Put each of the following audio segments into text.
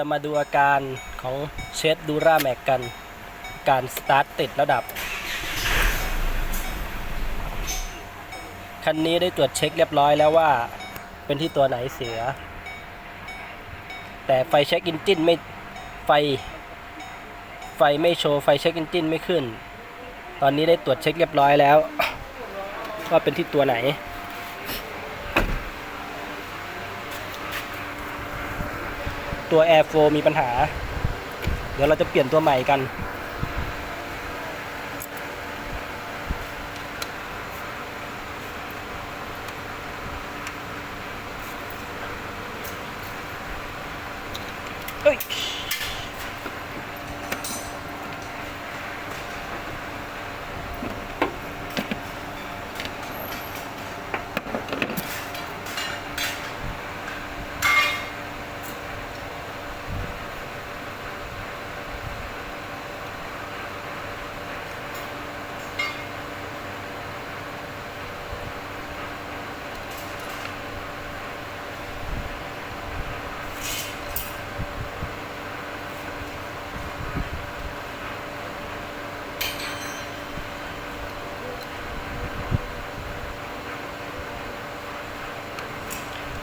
จะมาดูอาการของเชดดูราแม็กกัน การสตาร์ทติดระดับ คันนี้ได้ตรวจเช็คเรียบร้อยแล้วว่าเป็นที่ตัวไหนเสีย แต่ไฟเช็คอินจินไม่ไฟ ไฟไม่โชว์ ไฟเช็คอินจินไม่ขึ้น ตอนนี้ได้ตรวจเช็คเรียบร้อยแล้ว ว่าเป็นที่ตัวไหน ตัว Air 4มีปัญหา เดี๋ยวเราจะเปลี่ยนตัวใหม่กันเฮ้ย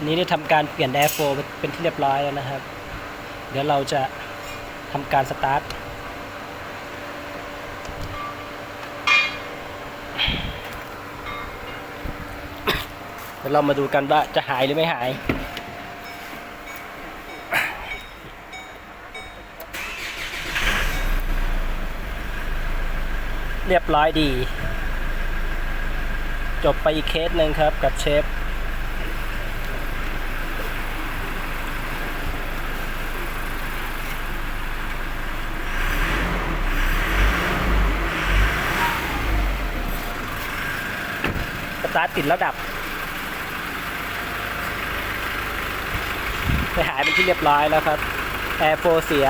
นี้ได้ทำการเปลี่ยน Air 4เป็นที่เรียบร้อยแล้วนะครับ เดี๋ยวเราจะทำการสตาร์ทเดี๋ยวเรามาดูกันว่าจะหายหรือไม่หาย เรียบร้อยดี จบไปอีกเคสหนึ่งครับกับเชฟ ตาร์ทติดแล้วดับไปหายเป็นที่เรียบร้อยแล้วครับ แอร์โฟเสีย